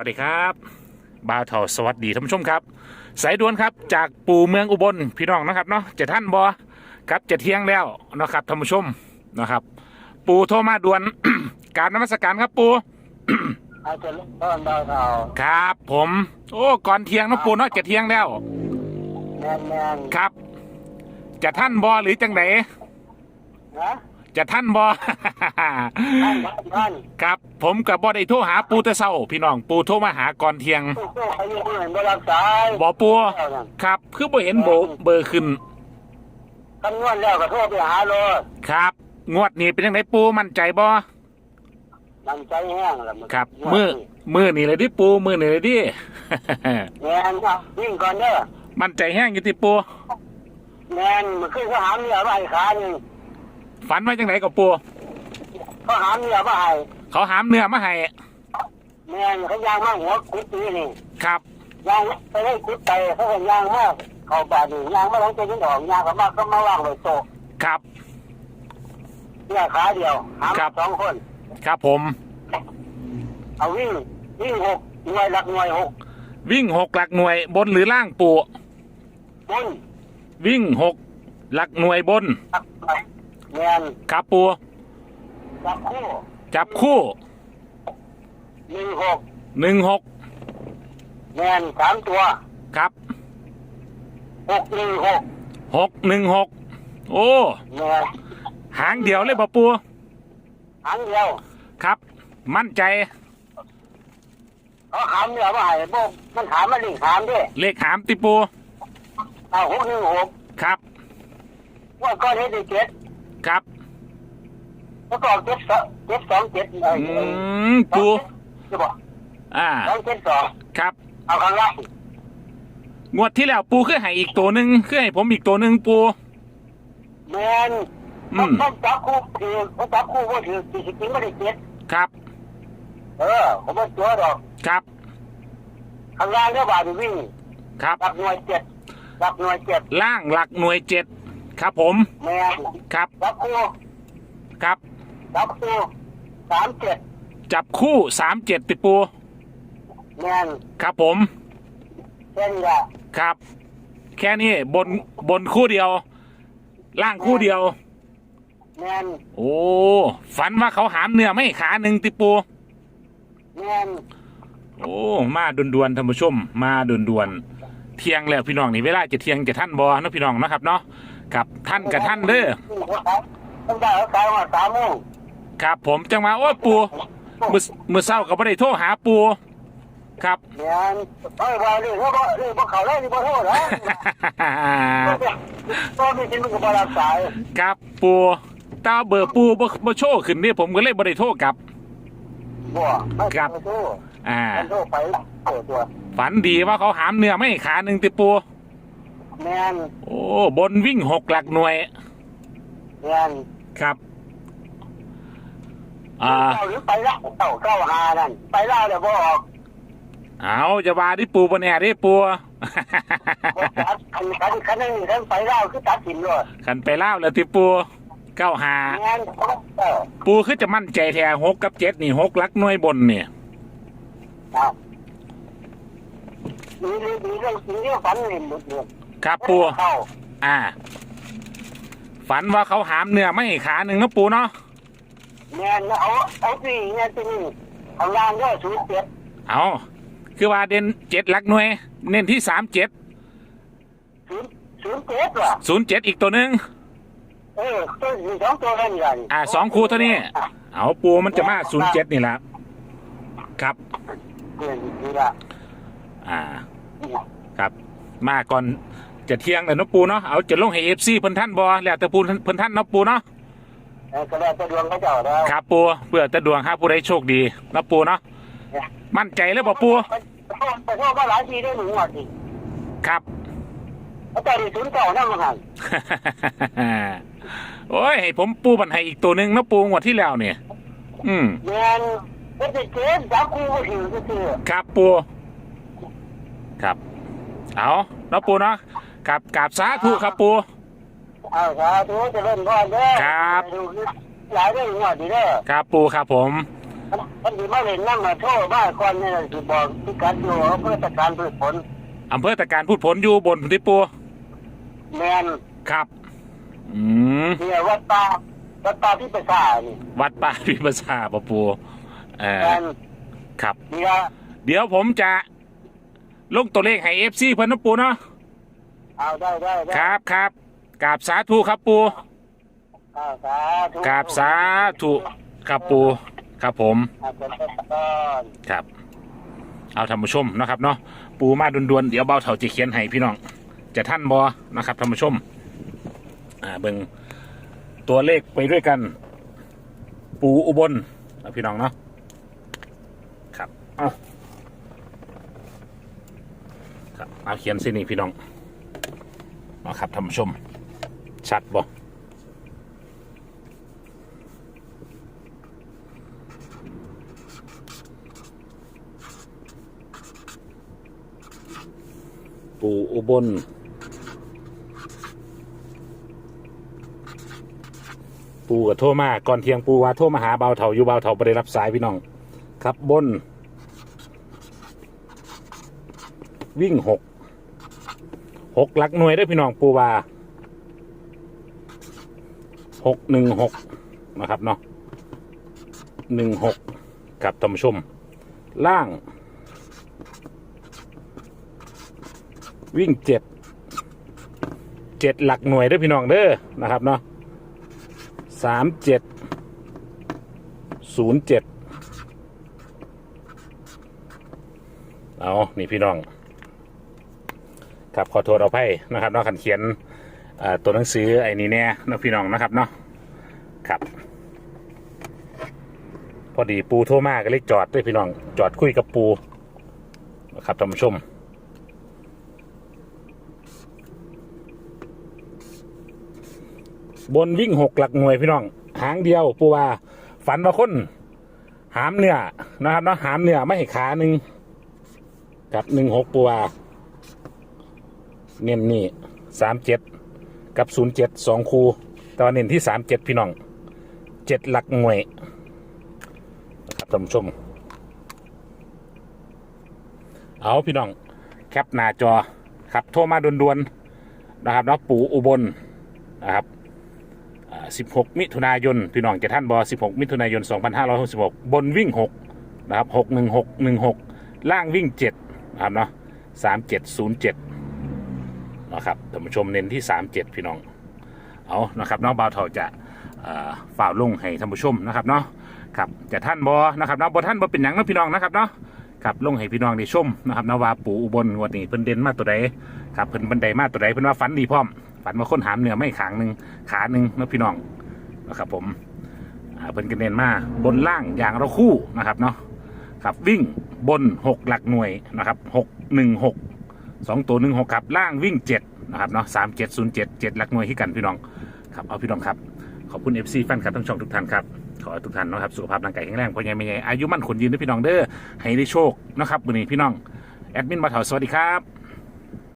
สวัสดีครับบาวเทาสวัสดีท่านผู้ชมครับ สายด่วนครับจากปู่เมืองอุบลพี่น้องนะครับเนาะจะท่านบอครับจะเที่ยงแล้วนะครับท่านผู้ชมนะครับ ปู่โทรมาด่วน การนมัสการครับปู่อาจจะต้นดาวเทาครับ ผม โอ้ก่อนเที่ยงเนาะปู่เนาะจะเที่ยงแล้วแมนแมนครับ จะท่านบอหรือจังไหนนะ จะท่านบอท่านท่านครับ ผมกับบอได้โทรหาปู่แต่เศร้า พี่น้องปู่โทรมาหาก่อนเที่ยงผู้โชคดีที่เห็นบรับสายบอปู่ครับ คือบ่เห็นโบเบอร์ขึ้น คำนวณแล้วก็โทรไปหาโลดครับ งวดนี้เป็นยังไงปูมั่นใจบ่มันใจแห้งแล้วมันครับมือมือนี่เลยดิปูมือนี่เลยดิ แมนครับวิ่งก่อนเด้อมั่นใจแห้งอยู่ที่ปูแมนมันขึ้นเขาหามเหนือมาให้ขาหนึ่ง ฝันไว้จังไหนกับปูเขาหามเหนือมาให้เขาหามเนื้อมาให้แมนเขายางมาหัวกุดตีนี่ครับยางไปได้กุดไตเขาเห็นยางมากเขาบาดนี่ยางมาหลังจากนี้ดอกยางเขามาก็มาว่างไว้โตะครับเนี่ยขาเดียวหามครับสองคน ครับผม เอาวิ่งวิ่งหกหน่วยหลักหน่วยหกวิ่งหกหลักหน่วยบนหรือล่างปูบนวิ่งหกหลักหน่วยบน แมนครับปูจับคู่จับคู่หนึ่งหกหนึ่งหกแมนสามตัวครับหกหนึ่งหกหกหนึ่งหกโอ้แมนหางเดียวเลยบ่ปูหางเดียวครับ มั่นใจเขาหามเดียวมาให้พวกมันถามมาลิงถามด้วยเลขหามติปูเอาหกหนึ่งหกครับว่าก้อนนี้ได้เจ็ด ครับ แล้วก็เอาเจ็ดสองเจ็ดสองเจ็ดเอ้ยอืมปูจะบอกอ่า สองเจ็ดสองครับ เอาข้างล่างงวดที่แล้วปูคือให้อีกตัวหนึ่งคือให้ผมอีกตัวหนึ่งปู แมนอืม ต้องจับคู่ถือเขาจับคู่ว่าถือสี่สิบจริงไม่ได้เจ็ดครับ เออ ผมว่าตัวดอกครับ ข้างล่างก็บาดวิ่งครับรับหน่วยเจ็ดรับหน่วยเจ็ดล่างหลักหน่วยเจ็ด ครับผม แมนครับ รับคู่ครับ รับคู่สามเจ็ดจับคู่สามเจ็ดติปู แมนครับผมเช่นละครับ แค่นี้บนบนคู่เดียว ล่างคู่เดียว แมนโอ้ ฝันว่าเขาหามเนื้อไม่ขาหนึ่งติปู แมนโอ้ มาด่วนๆท่านผู้ชม มาด่วนๆเที่ยงแล้วพี่น้องนี่เวลาจะเที่ยงจะท่านบอเนาะพี่น้องเนาะครับเนาะ กับท่านกับท่านเด้อต้องได้เขาตายมาสามโมงครับผมจังมาโอ้ปูมือมือเศร้าก็ไม่ได้โทรหาปูครับแมนเฮ้ยว่าเรื่องเขาบอกเรื่องพวกเขาเล่นที่บ่โทษนะก็มีชิ้นมันก็บ่รับสายครับปูตาเบอร์ปูบ่บ่โชว์ขึ้นนี่ผมก็เลยบ่ได้โทรกลับบ่ไม่ครับโทษอ่ามันโทษไปโทษตัวฝันดีว่าเขาหามเนื้อไม่ขาหนึ่งติปู แมนโอ้บนวิ่งหกหลักหน่วย แมนครับ อ่าเก้าหรือไปละเก้าเก้าหานั่นไปแล้วเดี๋ยวบ่ออกเอาจะว่าที่ปูปะแน่ที่ปูคันคันคันนึงคันไปแล้วคือตัดสินเลยขันไปเล่าวแล้วที่ปูเก้าหาแมนเออปูคือจะมั่นใจแท้หกกับเจ็ดนี่หกหลักหน่วยบนเนี่ย ครับมีเรื่องมีเรื่องจริงที่ฝันเห็นหมดเลย ครับปูเข้าอ่า ฝันว่าเขาหามเนื้อไม่ขาหนึ่งเนาะปูเนาะแมนเอาเอาสิเนี่ยที่นี่เอาล่างก็ศูนย์เจ็ดเอาคือว่าเด่นเจ็ดหลักหน่วย เน้นที่สามเจ็ดศูนย์ศูนย์เจ็ดว่ะศูนย์เจ็ดอีกตัวหนึ่งเออตัวมีสองตัวนั่นอย่างอ่าสองคู่เท่านี้ เอาปูมันจะมาศูนย์เจ็ดนี่แหละครับเดือนนี้ละอ่า ครับมาก่อน จะเที่ยงเลยเนาะปูเนาะเอาจะลงให้เอฟซีเพิ่นท่านบอแล้วแต่ปูเพิ่นท่านเนาะปูเนาะเออก็ได้จะดวงเขาเจ้าแล้วครับปูเพื่อจะดวงครับผู้ใดโชคดีเนาะปูเนาะมั่นใจเลยบ่ปูไปโทษไปโทษมาหลายทีได้หนึ่งวันสิครับเขาเจ้าดีศูนย์เก่านั่งมาหันโอ้ยให้ผมปูบันให้อีกตัวหนึ่งเนาะปูงวดที่แล้วเนี่ยอืมแมนก็จะเจ็บจับคู่ก็ถือก็ถือครับปูครับ เอาเนาะปูเนาะ กับกับสาธุครับปู เอาสาธุจะเล่นก่อนเด้อครับ ดูหลายเรื่องงวดดีเด้อครับปูครับผม มันสิมาเล่นน้ำมาโทษบ้าก่อนเนี่ยสิบอกพิกัดอยู่เพื่อจัดการพืชผลอำเภอตะการพูดผลอยู่บนพื้นที่ปูแมนครับ อืม เนี่ยวัดตาวัดตาที่ประสานี่วัดป่าพิมพ์ชาปะปูเอแมอนครับ เนี่ยเดี๋ยวผมจะลงตัวเลขให้เอฟซีเพิ่นนะปูเนาะ เอาได้ได้ได้ครับครับกราบสาธุครับปูเอาสาธุกราบสาธุครับปูครับผมเอาเป็นต้นครับ เอาท่านผู้ชมนะครับเนาะปูมาด่วนๆเดี๋ยวเบาเถาจะเขียนให้พี่น้อง จะท่านบอนะครับท่านผู้ชมอ่าเบิ่งตัวเลขไปด้วยกัน ปูอุบลเอาพี่น้องเนาะครับเอาครับเอาเขียนสินี่พี่น้อง เอาครับท่านผู้ชม ชัดบ่ปูอุบลปูกับโทรมาก่อนเที่ยงปูว่าโทรมาหาเบาเถาอยู่เบาเถาไปได้รับสายพี่น้อง ครับบน วิ่งหก หกหลักหน่วยได้พี่น้องปูว่าหกหนึ่งหกนะครับเนาะหนึ่งหกกับท่านผู้ชม ล่าง วิ่งเจ็ดเจ็ดหลักหน่วยได้พี่น้องเด้อนะครับเนาะสามเจ็ดศูนย์เจ็ดเอานี่พี่น้อง ครับขอโทษเอาไพ่นะครับเนาะขันเขียนตัวหนังสือไอ้นี่แน่เนะพี่น้องนะครับเนาะครับ พอดีปูโทรมาก็เลยจอดด้วยพี่น้องจอดคุยกับปูนะครับท่านผู้ชมบนวิ่งหกหลักหน่วยพี่น้อง หางเดียวปูว่าฝันว่าคนหามเนื้อนะครับเนาะหามเนื้อไม่ให้ขาหนึ่งกับหนึ่งหกปูว่า เน้นนี่สามเจ็ดกับศูนย์เจ็ดสองคูแตอนเน้นที่สามเจ็ดพี่น้องเจ็ดหลักหน่วยนะครับท่านผู้ชม เอาพี่น้อง แคปหน้าจอครับโทรมาด่วนๆนะครับเนาะปู่อุบลนะครับอ่า16 มิถุนายน พี่น้องจะท่านบอ16 มิถุนายน 2566 บนวิ่ง 6 นะครับ 61616 ล่างวิ่ง 7 นะครับเนาะ3707 นะครับท่านผู้ชมเน้นที่ 37 พี่น้อง เอานะครับน้องบ่าวเถาจะอ่าฝ่าวลงให้ท่านผู้ชมนะครับเนาะครับจะท่านบอนะครับเนาะบอท่านบอเป็นหยังนะพี่น้องนะครับเนาะครับลงให้พี่น้องได้ชมนะครับนาวาปูอุบลงวดนี้เพิ่นเด่นมาตัวใดครับเพิ่นบันไดมาตัวใดเพิ่นว่าฝันดีพร้อมฝันว่าค้นหามเหนือไม่ขางหนึ่งขาหนึ่งนะพี่น้องนะครับผมอ่าเพิ่นก็เน้นมาบนล่างอย่างเราคู่นะครับเนาะครับวิ่งบนหกหลักหน่วยนะครับหกหนึ่งหก สองตัวหนึ่งหกครับล่างวิ่งเจ็ดนะครับเนาะสามเจ็ดศูนย์เจ็ดเจ็ดหลักหน่วยที่กันพี่น้องครับเอาพี่น้องครับขอบคุณ FC แฟนคลับทั้งช่องทุกท่านครับขอทุกท่านนะครับสุขภาพร่างกายแข็งแรงพ่อใหญ่แม่ใหญ่อายุมั่นขนยืนด้วยพี่น้องเด้อให้ได้โชคนะครับวันนี้พี่น้องแอดมินมาถาสวัสดีครับ